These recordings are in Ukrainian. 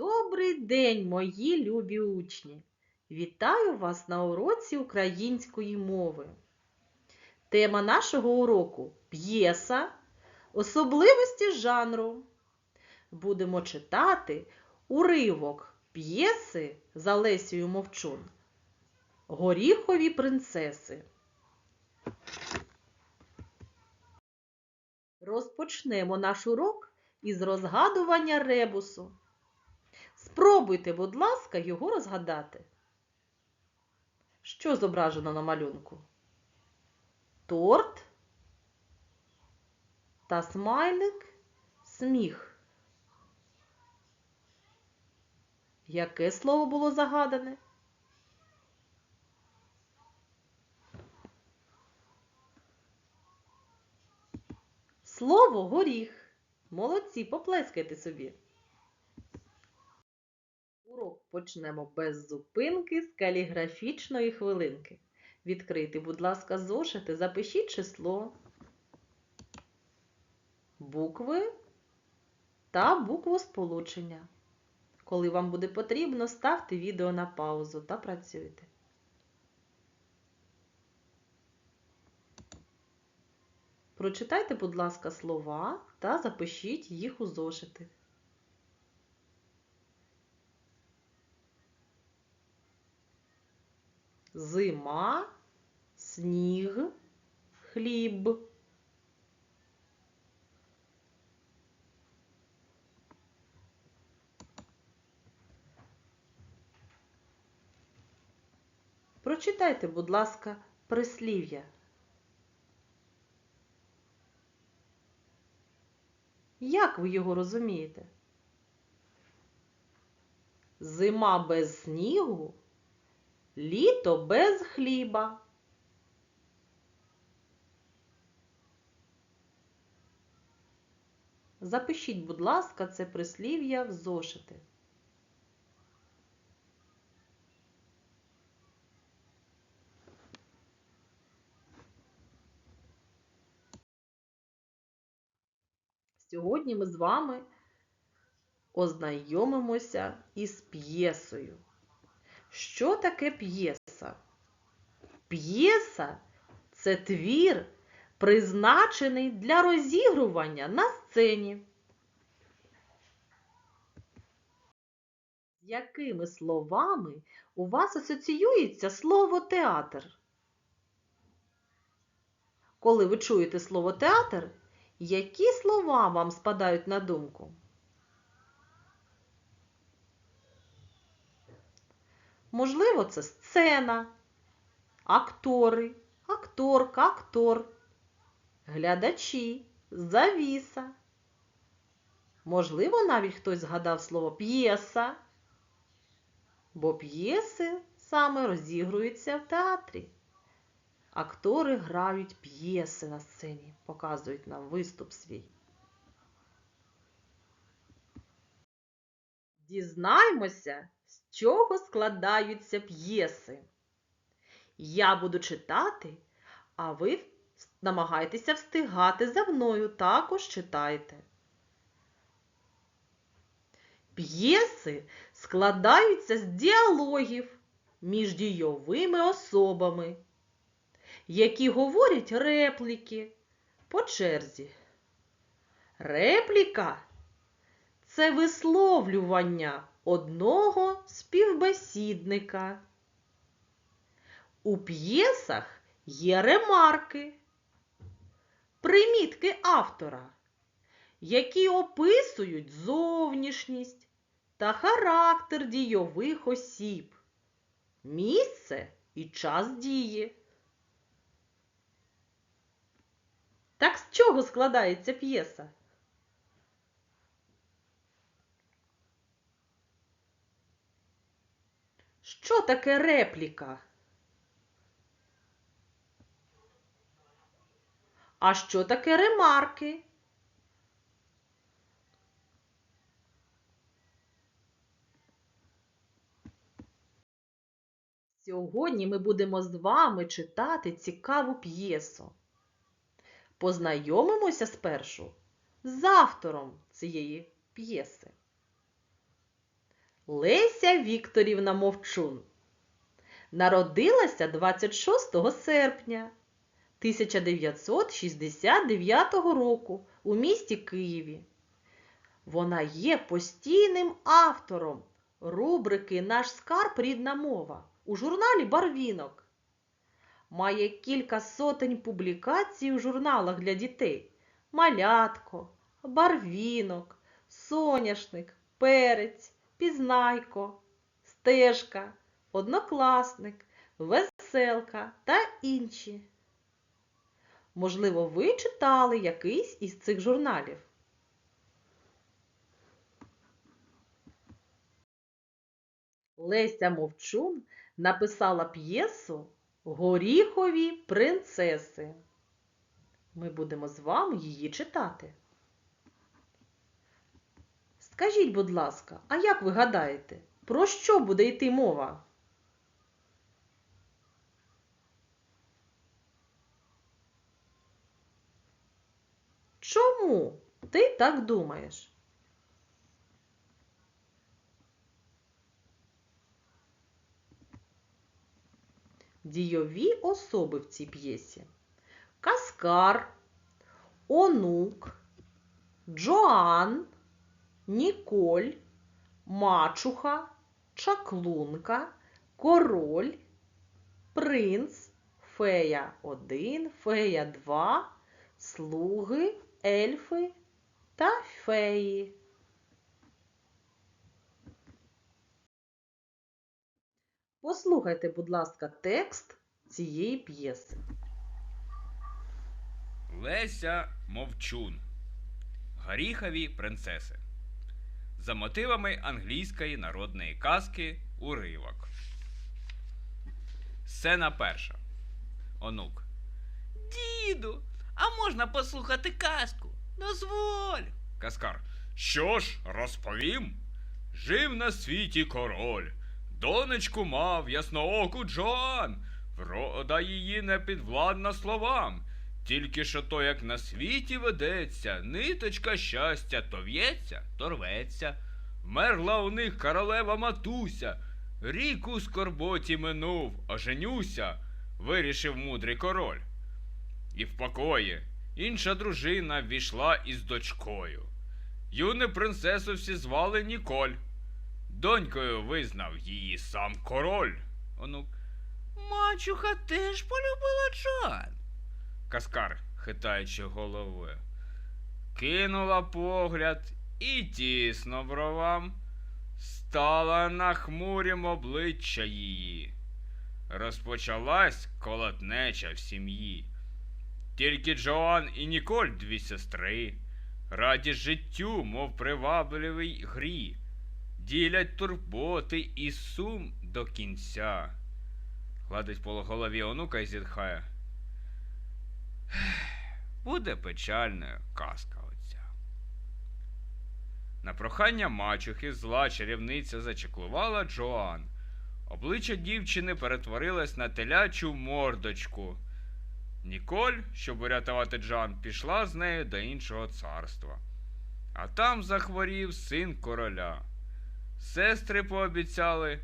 Добрий день, мої любі учні! Вітаю вас на уроці української мови. Тема нашого уроку п'єса, особливості жанру. Будемо читати уривок п'єси за Лесією Мовчун. Горіхові принцеси. Розпочнемо наш урок із розгадування ребусу. Спробуйте, будь ласка, його розгадати. Що зображено на малюнку? Торт та смайлик сміх. Яке слово було загадане? Слово горіх. Молодці, поплескайте собі. Урок почнемо без зупинки з каліграфічної хвилинки. Відкрийте, будь ласка, зошити, запишіть число, букви та букву сполучення. Коли вам буде потрібно, ставте відео на паузу та працюйте. Прочитайте, будь ласка, слова та запишіть їх у зошити. Зима, сніг, хліб. Прочитайте, будь ласка, прислів'я. Як ви його розумієте? Зима без снігу, літо без хліба. Запишіть, будь ласка, це прислів'я в зошити. Сьогодні ми з вами ознайомимося із п'єсою. Що таке п'єса? П'єса це твір, призначений для розігрування на сцені. З якими словами у вас асоціюється слово театр? Коли ви чуєте слово театр, які слова вам спадають на думку? Можливо, це сцена, актори, акторка, актор, глядачі, завіса. Можливо, навіть хтось згадав слово п'єса, бо п'єси саме розігруються в театрі. Актори грають п'єси на сцені, показують нам виступ свій. Дізнаймося, чого складаються п'єси. Я буду читати, а ви намагайтеся встигати за мною, також читайте. П'єси складаються з діалогів між дійовими особами які говорять репліки по черзі. Репліка це висловлювання одного співбесідника. У п'єсах є ремарки, примітки автора, які описують зовнішність та характер дійових осіб, місце і час дії. Так з чого складається п'єса? Що таке репліка? А що таке ремарки? Сьогодні ми будемо з вами читати цікаву п'єсу. Познайомимося спершу з автором цієї п'єси. Леся Вікторівна Мовчун. Народилася 26 серпня 1969 року у місті Києві. Вона є постійним автором рубрики Наш скарб рідна мова у журналі Барвінок. Має кілька сотень публікацій у журналах для дітей: Малятко, Барвінок, Соняшник, Перець, Пізнайко, Стежка, Однокласник, Веселка та інші. Можливо, ви читали якийсь із цих журналів. Леся Мовчун написала п'єсу Горіхові принцеси. Ми будемо з вами її читати. Скажіть, будь ласка, а як ви гадаєте, про що буде йти мова? Чому ти так думаєш? Дійові особи в цій п'єсі. Каскар, Онук, Джоан, Ніколь, Мачуха, Чаклунка, Король, Принц, Фея 1, Фея 2, Слуги, Ельфи та феї. Послухайте, будь ласка, текст цієї п'єси. Леся Мовчун. Горіхові принцеси. За мотивами англійської народної казки Уривок. Сцена перша. Онук. Діду, а можна послухати казку? Дозволь. Каскар. Що ж, розповім? Жив на світі король. Донечку мав яснооку Джоан. Врода її не підвладна словам. Тільки що то, як на світі ведеться, ниточка щастя то в'ється, то рветься. Вмерла у них королева матуся. Рік у скорботі минув, оженюся, вирішив мудрий король. І в покої інша дружина ввійшла із дочкою. Юну принцесу всі звали Ніколь. Донькою визнав її сам король. Онук. Мачуха теж полюбила Джоан. Каскар, хитаючи головою. Кинула погляд і тісно бровам. Стала на хмурім обличчя її. Розпочалась колотнеча в сім'ї. Тільки Джоан і Ніколь дві сестри, раді життю, мов привабливій грі, ділять турботи і сум до кінця. Гладить по голові онука і зітхає. Буде печальною казка оця. На прохання мачухи зла чарівниця зачеклувала Джоан. Обличчя дівчини перетворилось на телячу мордочку. Ніколь, щоб урятувати Джан, пішла з нею до іншого царства. А там захворів син короля. Сестри пообіцяли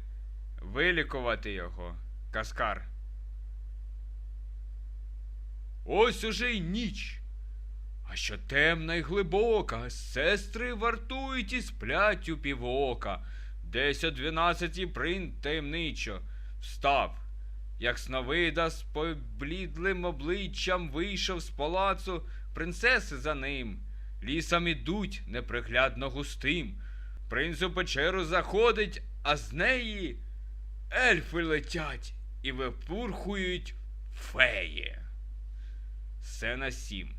вилікувати його. Каскар. Ось уже й ніч. А що темна й глибока, сестри вартують і сплять у півока. Десь о дванадцятій принц таємничо встав, як сновида з поблідлим обличчям вийшов з палацу, принцеси за ним. Лісом ідуть неприглядно густим. Принц у печеру заходить, а з неї ельфи летять і випурхують феї. Сцена 7.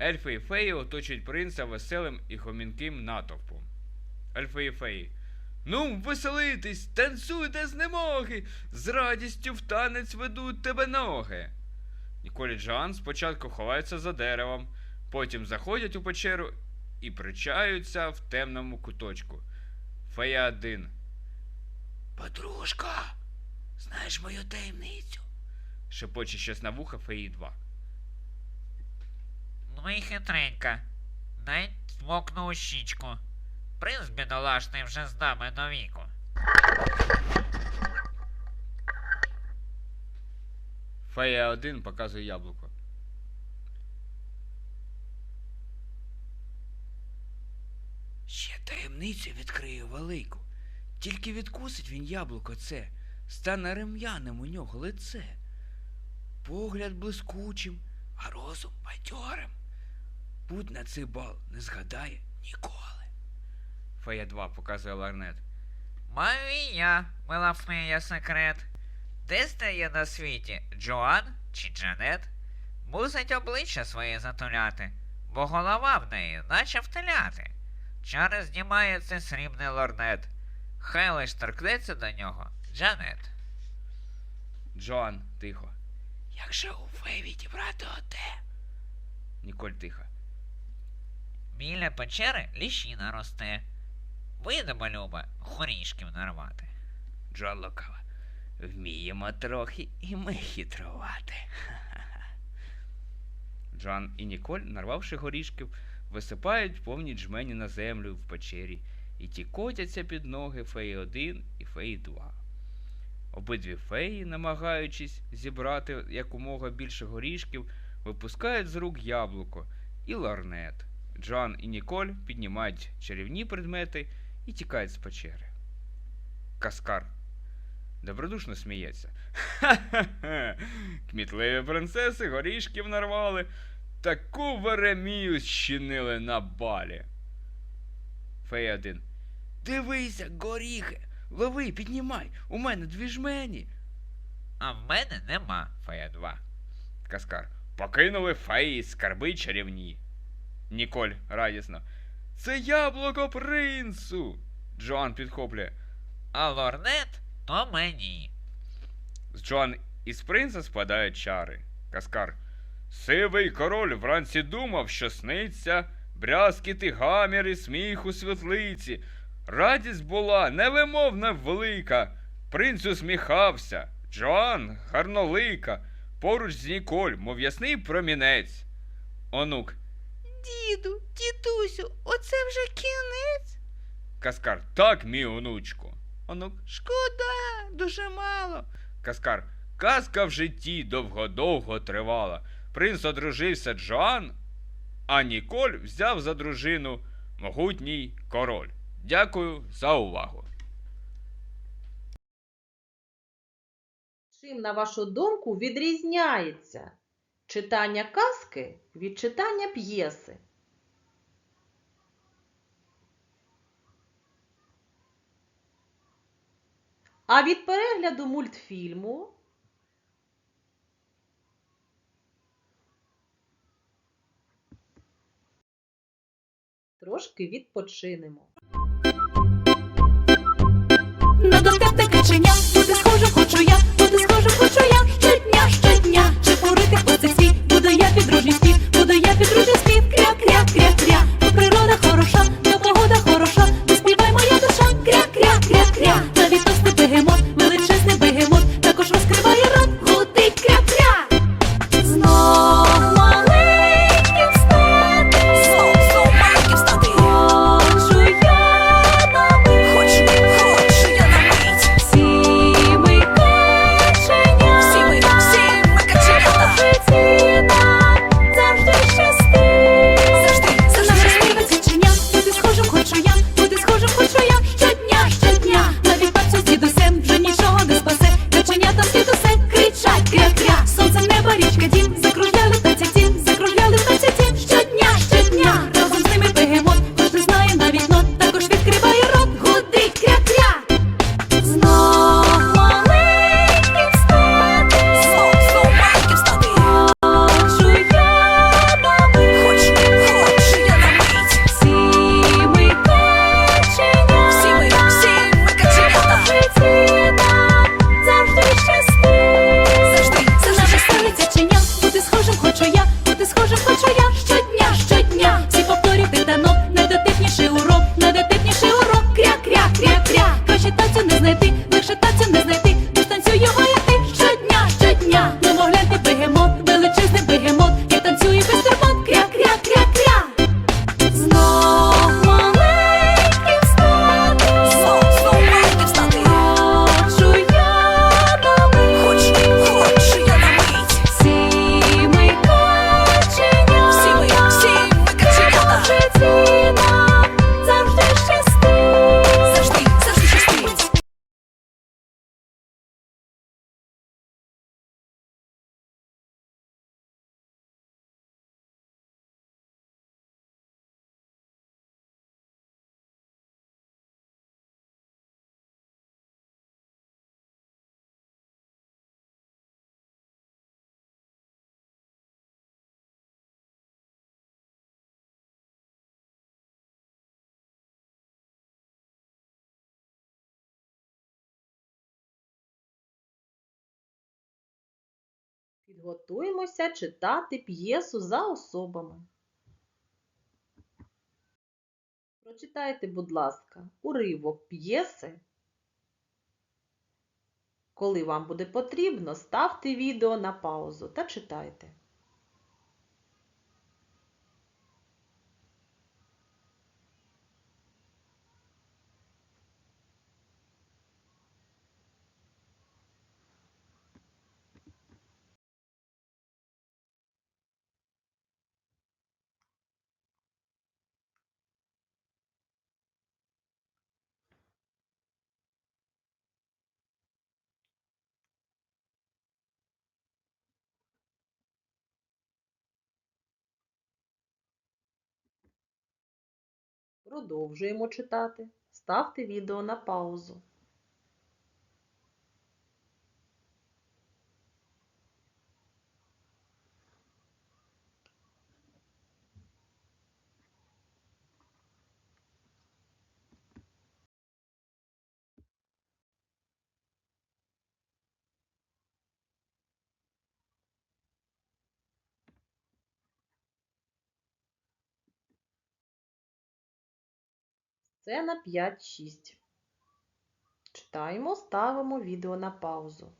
Ельфи і феї оточують принца веселим і хомінким натовпом. Ельфи і феї. Ну, веселитись, танцуйте з немоги, з радістю в танець ведуть тебе ноги. Ніколі Джоан спочатку ховаються за деревом, потім заходять у печеру і причаються в темному куточку. Фея один. Подружка, знаєш мою таємницю? Шепоче щось на вуха феї 2. Ну і хитренька. Дай смокну у щічку. Принц бідолашний вже з нами до віку. Фея 1 показує яблуко. Ще таємницю відкрию велику. Тільки відкусить він яблуко це, стане рем'яним у нього лице. Погляд блискучим, а розум бадьорим. Будь на цей бал не згадає ніколи. Фея 2 показує ларнет. Маю і я, мила фея секрет. Де стає на світі Джоан чи Джанет? Мусить обличчя своє затуляти, бо голова в неї, наче втиляти. Чари знімає це срібний лорнет. Хай лиш торкнеться до нього Джанет. Джоан тихо. Як же у фей відібрати оте? Ніколь тихо. Біля печери ліщина росте. Видимо, Люба, горішків нарвати. Джоан лукава. Вміємо трохи і ми хитрувати. Джоан і Ніколь, нарвавши горішків, висипають повні джмені на землю в печері, і ті котяться під ноги феї 1 і феї 2. Обидві феї, намагаючись зібрати якомога більше горішків, випускають з рук яблуко і ларнет. Джоан і Ніколь піднімають чарівні предмети і тікають з печери. Каскар добродушно сміється. Ха-ха-ха. Кмітливі принцеси горішків нарвали, таку веремію щинили на балі. Фея 1. Дивися, горіхи, лови, піднімай, у мене дві жмені. А в мене нема, фея 2. Каскар. Покинули феї скарби чарівні. Ніколь радісно. Це яблуко принцу. Джоан підхоплює. А лорнет то мені. З Джоан із принца спадають чари. Каскар. Сивий король вранці думав, що сниться, брязкіти гамір і сміх у світлиці. Радість була невимовна велика. Принц усміхався. Джоан гарнолика. Поруч з Ніколь, мов ясний промінець. Онук. Діду, дідусю, оце вже кінець. Каскар. Так, мій онучку. Онук. Шкода, дуже мало. Каскар. Казка в житті довго-довго тривала. Принц одружився Джоан, а Ніколь взяв за дружину могутній король. Дякую за увагу. Чим, на вашу думку, відрізняється читання казки від читання п'єси? А від перегляду мультфільму трошки відпочинемо. На доскати каченя, бути схожим хочу я, бути схожим хочу я щодня, щодня. Чепурити оцих світ, буду я підружній Підготуємося читати п'єсу за особами. Прочитайте, будь ласка, уривок п'єси. Коли вам буде потрібно, ставте відео на паузу та читайте. Продовжуємо читати. Ставте відео на паузу. Сцена 5-6. Читаємо, ставимо відео на паузу.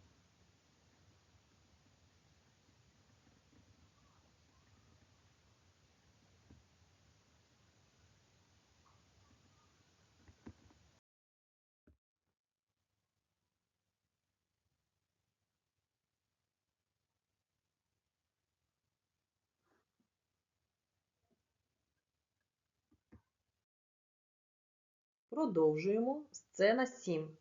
Продовжуємо. Сцена 7.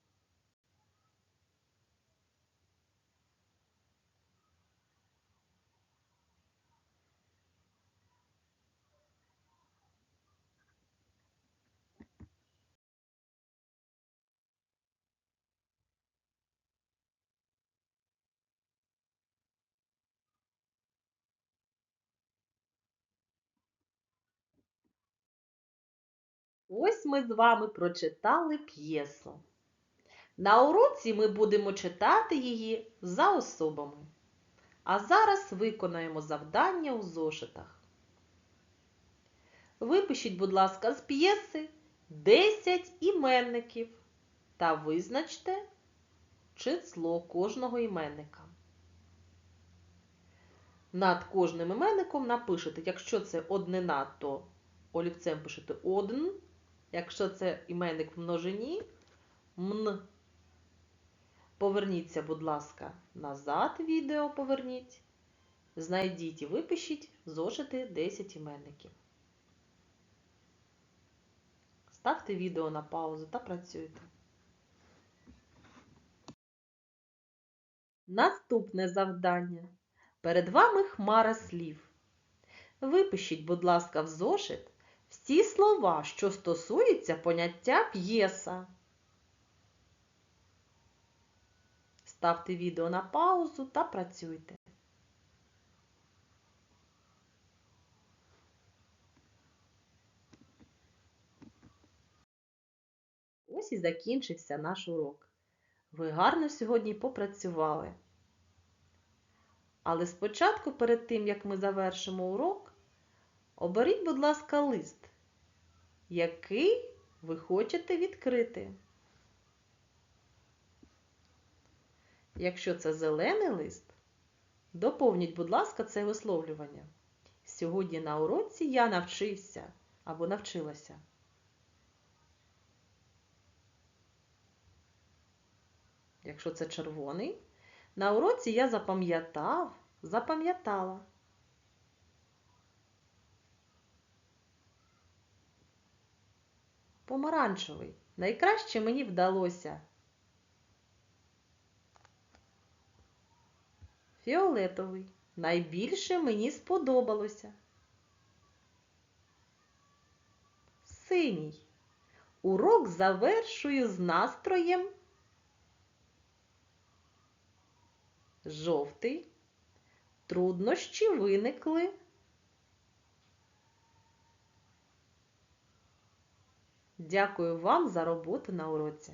Ось ми з вами прочитали п'єсу. На уроці ми будемо читати її за особами. А зараз виконаємо завдання у зошитах. Випишіть, будь ласка, з п'єси 10 іменників та визначте число кожного іменника. Над кожним іменником напишете, якщо це однина, то олівцем пишете одн, якщо це іменник в множині, мн. Поверніться, будь ласка, назад відео поверніть. Знайдіть і випишіть зошити 10 іменників. Ставте відео на паузу та працюйте. Наступне завдання. Перед вами хмара слів. Випишіть, будь ласка, в зошит всі слова, що стосуються поняття п'єса. Ставте відео на паузу та працюйте. Ось і закінчився наш урок. Ви гарно сьогодні попрацювали. Але спочатку, перед тим, як ми завершимо урок, оберіть, будь ласка, лист, який ви хочете відкрити. Якщо це зелений лист, доповніть, будь ласка, це висловлювання. Сьогодні на уроці я навчився або навчилася. Якщо це червоний, на уроці я запам'ятав, запам'ятала. Помаранчевий. Найкраще мені вдалося. Фіолетовий. Найбільше мені сподобалося. Синій. Урок завершую з настроєм. Жовтий. Труднощі виникли. Дякую вам за роботу на уроці.